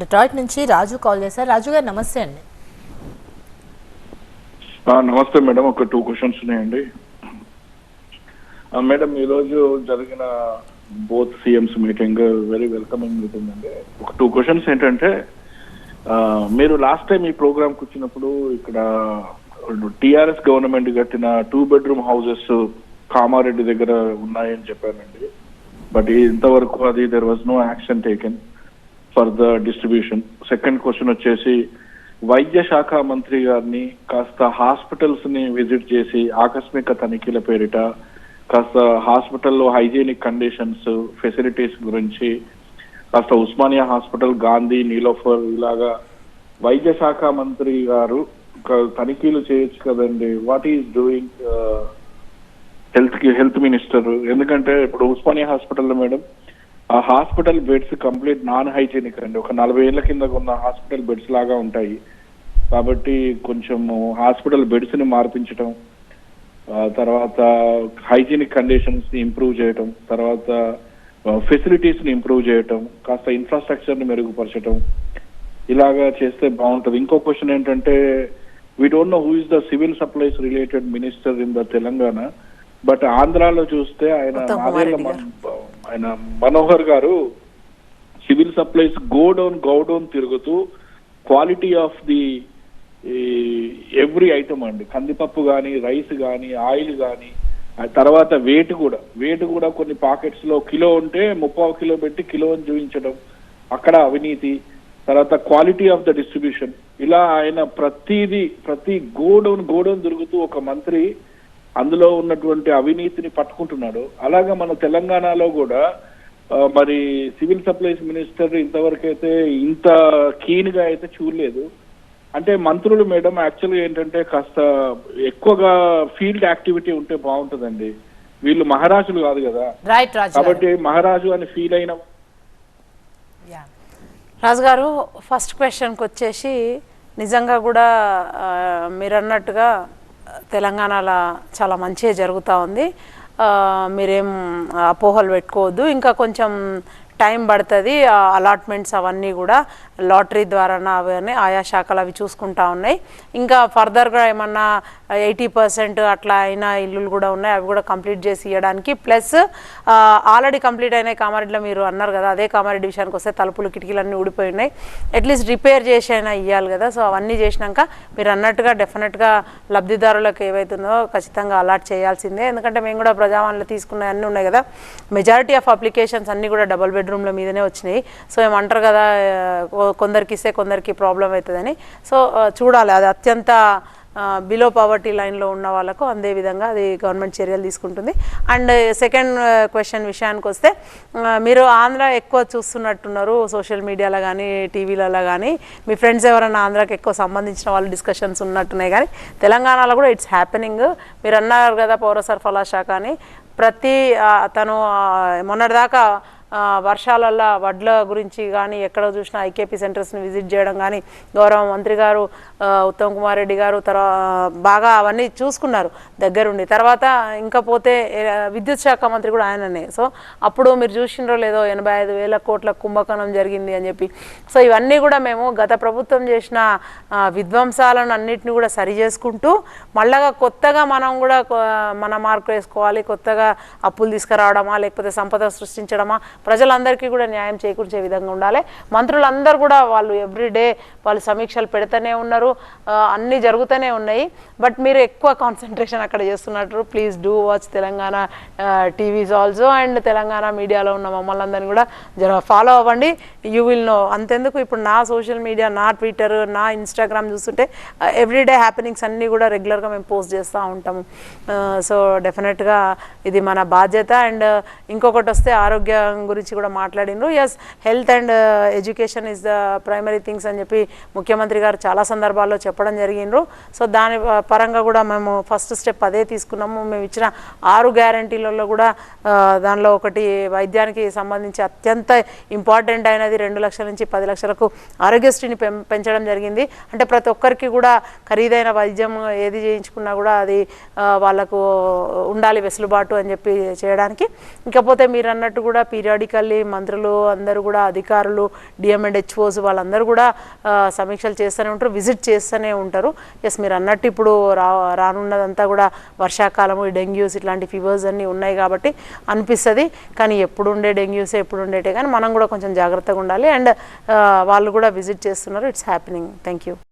Detroit నుంచి రాజు call చేశారు. రాజు గారు నమస్తే అండి. నమస్తే మేడం. ఒక టూ క్వశ్చన్స్ ఉన్నాయండి. మేడం ఈరోజు జరిగిన both CMs meeting very welcoming meeting అండి. ఒక టూ క్వశ్చన్స్ ఏంటంటే మీరు లాస్ట్ టైం ఈ ప్రోగ్రామ్కి వచ్చినప్పుడు ఇక్కడ టిఆర్ఎస్ గవర్నమెంట్ కట్టిన టూ బెడ్రూమ్ హౌసెస్ కామారెడ్డి దగ్గర ఉన్నాయని చెప్పానండి. బట్ ఇంతవరకు అది there was no action taken for the distribution second question వచ్చేసి వైద్య శాఖ మంత్రి గారిని కాస్త హాస్పిటల్స్ని విజిట్ చేసి ఆకస్మిక తనిఖీల పేరిట కాస్త హాస్పిటల్లో హైజీనిక్ కండిషన్స్ ఫెసిలిటీస్ గురించి కాస్త ఉస్మానియా హాస్పిటల్ గాంధీ నీలోఫర్ ఇలాగా వైద్య శాఖ మంత్రి గారు ఒక తనిఖీలు చేయొచ్చు కదండి. వాట్ ఈస్ డూయింగ్ హెల్త్కి హెల్త్ మినిస్టర్ ఎందుకంటే ఇప్పుడు ఉస్మానియా హాస్పిటల్లో మేడం ఆ hospital beds complete non hygienic అండి. ఒక నలభై ఏళ్ళ కింద ఉన్న హాస్పిటల్ బెడ్స్ లాగా ఉంటాయి. కాబట్టి కొంచెం హాస్పిటల్ బెడ్స్ని మార్పించడం తర్వాత హైజీనిక్ కండిషన్స్ని ఇంప్రూవ్ చేయటం తర్వాత ఫెసిలిటీస్ని ఇంప్రూవ్ చేయటం కాస్త ఇన్ఫ్రాస్ట్రక్చర్ని మెరుగుపరచడం ఇలాగా చేస్తే బాగుంటది. ఇంకో క్వశ్చన్ ఏంటంటే we don't know who is the civil supplies related minister in the Telangana but ఆంధ్రాలో చూస్తే ఆయన ఆయన మనోహర్ గారు సివిల్ సప్లైస్ గోడౌన్ గౌడౌన్ తిరుగుతూ quality of the every item అండి. కందిపప్పు కానీ రైస్ కానీ ఆయిల్ కానీ ఆ తర్వాత వెయిట్ కూడా. వెయిట్ కూడా కొన్ని పాకెట్స్లో కిలో ఉంటే ముప్పావు కిలో పెట్టి కిలో అని చూపించడం అక్కడ అవినీతి తర్వాత క్వాలిటీ ఆఫ్ ద డిస్ట్రిబ్యూషన్. ఇలా ఆయన ప్రతిదీ ప్రతి గోడౌన్ గోడౌన్ తిరుగుతూ ఒక మంత్రి అందులో ఉన్నటువంటి అవినీతిని పట్టుకుంటున్నాడు అలాగా మన తెలంగాణలో కూడా మరి సివిల్ సప్లైస్ మినిస్టర్ ఇంతవరకు అయితే ఇంత కీన్గా అయితే చూడలేదు అంటే మంత్రులు మేడం యాక్చువల్గా ఏంటంటే కాస్త ఎక్కువగా ఫీల్డ్ యాక్టివిటీ ఉంటే బాగుంటుందండి వీళ్ళు మహారాజులు కాదు కదా. కాబట్టి మహారాజు అని ఫీల్ అయిన యా. రాజు గారు ఫస్ట్ క్వశ్చన్కి వచ్చేసి నిజంగా కూడా మీరు అన్నట్టుగా తెలంగాణలో చాలా మంచిగా జరుగుతూ ఉంది. మీరేం అపోహలు పెట్టుకోవద్దు. ఇంకా కొంచెం టైం పడుతుంది. అలాట్మెంట్స్ అవన్నీ కూడా లాటరీ ద్వారా అవన్నీ ఆయా శాఖలు అవి చూసుకుంటా ఉన్నాయి. ఇంకా ఫర్దర్గా ఏమన్నా ఎయిటీ పర్సెంట్ అట్లా అయిన ఇల్లులు కూడా ఉన్నాయి. అవి కూడా కంప్లీట్ చేసి ఇవ్వడానికి ప్లస్ ఆల్రెడీ కంప్లీట్ అయిన కామారెడ్డిలో మీరు అన్నారు కదా అదే కామారెడ్డి విషయానికి వస్తే తలుపులు కిటికీలు అన్నీ ఊడిపోయి ఉన్నాయి అట్లీస్ట్ రిపేర్ చేసి అయినా ఇవ్వాలి కదా. సో అవన్నీ చేసినాక మీరు అన్నట్టుగా డెఫినెట్గా లబ్ధిదారులకు ఏవైతుందో ఖచ్చితంగా అలాట్ చేయాల్సిందే. ఎందుకంటే మేము కూడా ప్రజావాణిలో తీసుకున్న అన్నీ ఉన్నాయి కదా. మెజారిటీ ఆఫ్ అప్లికేషన్స్ అన్నీ కూడా డబల్ బెడ్ బెడ్రూమ్ల మీదనే వచ్చినాయి. సో ఏమంటారు కదా కొందరికి ఇస్తే కొందరికి ప్రాబ్లం అవుతుందని. సో చూడాలి. అది అత్యంత బిలో పవర్టీ లైన్లో ఉన్న వాళ్ళకు అందే విధంగా అది గవర్నమెంట్ చర్యలు తీసుకుంటుంది. అండ్ సెకండ్ క్వశ్చన్ విషయానికి వస్తే మీరు ఆంధ్ర ఎక్కువ చూస్తున్నట్టున్నారు సోషల్ మీడియాలో కానీ టీవీలలో కానీ మీ ఫ్రెండ్స్ ఎవరైనా ఆంధ్రాకి ఎక్కువ సంబంధించిన వాళ్ళు డిస్కషన్స్ ఉన్నట్టున్నాయి కానీ తెలంగాణలో కూడా ఇట్స్ హ్యాపెనింగ్ మీరు అన్నారు కదా పౌర సరఫరా శాఖ అని. ప్రతి తను మొన్నటిదాకా వర్షాలల్లో వడ్ల గురించి కానీ ఎక్కడ చూసినా ఐకేపీ సెంటర్స్ని విజిట్ చేయడం కానీ గౌరవ మంత్రి గారు ఉత్తమ్ కుమార్ రెడ్డి గారు తర్వాత బాగా అవన్నీ చూసుకున్నారు దగ్గరుండి. తర్వాత ఇంకా పోతే విద్యుత్ శాఖ మంత్రి కూడా ఆయననే. సో అప్పుడు మీరు చూసినరో లేదో ఎనభై ఐదు వేల కోట్ల కుంభకోణం జరిగింది అని చెప్పి. సో ఇవన్నీ కూడా మేము గత ప్రభుత్వం చేసిన విధ్వంసాలను అన్నిటిని కూడా సరి చేసుకుంటూ మళ్ళగా కొత్తగా మనం కూడా మన మార్కు వేసుకోవాలి కొత్తగా అప్పులు తీసుకురావడమా లేకపోతే సంపద సృష్టించడమా ప్రజలందరికీ కూడా న్యాయం చేకూర్చే విధంగా ఉండాలి. మంత్రులందరూ కూడా వాళ్ళు ఎవ్రీడే వాళ్ళు సమీక్షలు పెడుతూనే ఉన్నారు. అన్నీ జరుగుతూనే ఉన్నాయి. బట్ మీరు ఎక్కువ కాన్సన్ట్రేషన్ అక్కడ చేస్తున్నట్టు please do watch Telangana TVs also and Telangana మీడియాలో ఉన్న మమ్మల్ని అందరినీ కూడా జర ఫాలో అవ్వండి. యూ విల్ నో అంతెందుకు ఇప్పుడు నా సోషల్ మీడియా నా ట్విట్టర్ నా ఇన్స్టాగ్రామ్ చూస్తుంటే ఎవ్రీడే హ్యాపెనింగ్స్ అన్నీ కూడా రెగ్యులర్గా మేము పోస్ట్ చేస్తూ ఉంటాము. సో డెఫినెట్గా ఇది మన బాధ్యత. అండ్ ఇంకొకటి వస్తే ఆరోగ్యం గురించి కూడా మాట్లాడినరు yes health and education is the primary things అని చెప్పి ముఖ్యమంత్రి గారు చాలా సందర్భాల్లో చెప్పడం జరిగినరు సో దాని uh, పరంగా కూడా మేము ఫస్ట్ స్టెప్ అదే తీసుకున్నాము. మేము ఇచ్చిన ఆరు గ్యారంటీలలో కూడా uh, దానిలో ఒకటి వైద్యానికి సంబంధించి అత్యంత ఇంపార్టెంట్ అయినది రెండు లక్షల నుంచి పది లక్షలకు ఆరోగ్యశ్రీని పెం పెంచడం జరిగింది. అంటే ప్రతి ఒక్కరికి కూడా ఖరీదైన వైద్యం ఏది చేయించుకున్నా కూడా అది uh, వాళ్ళకు ఉండాలి వెసులుబాటు అని చెప్పి చేయడానికి. ఇకపోతే మీరు అన్నట్టు కూడా పీరియడ్ కాడికి మంత్రులు అందరూ కూడా అధికారులు డిఎంఎండ్హెచ్ఓస్ వాళ్ళందరూ కూడా సమీక్షలు చేస్తూనే ఉంటారు విజిట్ చేస్తూనే ఉంటారు. ఎస్ మీరు అన్నట్టు ఇప్పుడు రా రానున్నదంతా కూడా వర్షాకాలము ఈ డెంగ్యూస్ ఇట్లాంటి ఫీవర్స్ అన్నీ ఉన్నాయి కాబట్టి అనిపిస్తుంది. కానీ ఎప్పుడు ఉండే డెంగ్యూస్ ఎప్పుడు ఉండేటే కానీ మనం కూడా కొంచెం జాగ్రత్తగా ఉండాలి. అండ్ వాళ్ళు కూడా విజిట్ చేస్తున్నారు. It's happening thank you